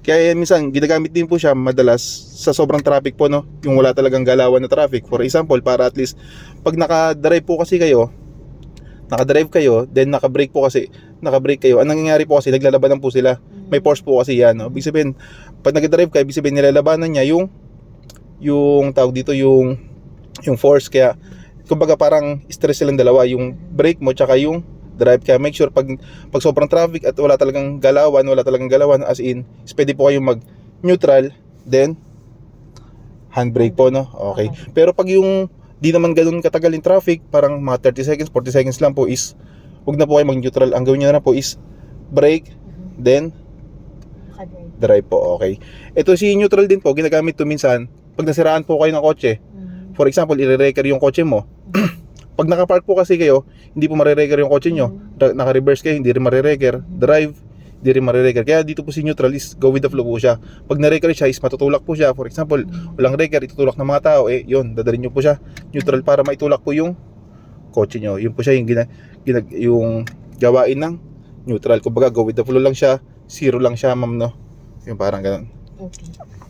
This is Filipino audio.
Kaya minsan, ginagamit din po siya madalas sa sobrang traffic po, no? Yung wala talagang galawan na traffic. For example, para at least, pag naka-drive po kasi kayo, naka-drive kayo, then naka-brake po kasi, naka-brake kayo, ang nangyayari po kasi, naglalabanan po sila. May force po kasi yan, no? Ibig sabihin, pag nag-drive ka, ibig sabihin, nilalabanan niya yung, yung tawag dito, yung, yung force. Kaya, kumbaga parang stress silang dalawa, yung brake mo, tsaka yung drive. Kaya make sure pag pag sobrang traffic at wala talagang galawan wala talagang galawan as in pwede po kayong mag neutral then handbrake po no? Okay. Pero pag yung di naman ganoon katagal yung traffic parang mga 30 seconds 40 seconds lang po is wag na po kayo mag neutral ang gawin niyo na po is brake then Nakadrive. drive po okay. Ito si neutral din po ginagamit to minsan pag nasiraan po kayo ng kotse Mm. for example i-reker yung kotse mo pag nakapark po kasi kayo hindi po marireker yung kotse nyo. Ra- naka-reverse kayo, hindi rin marireker drive, hindi rin marireker kaya dito po si neutral is go with the flow po siya. Pag nareker siya is matutulak po siya. For example, walang reker, itutulak ng mga tao eh yun, dadalhin nyo po siya. Neutral para maitulak po yung kotse nyo. Yun po siya yung, gina, gina, yung gawain ng neutral. Kumbaga go with the flow lang siya zero lang siya ma'am no? Yung parang ganun. Okay.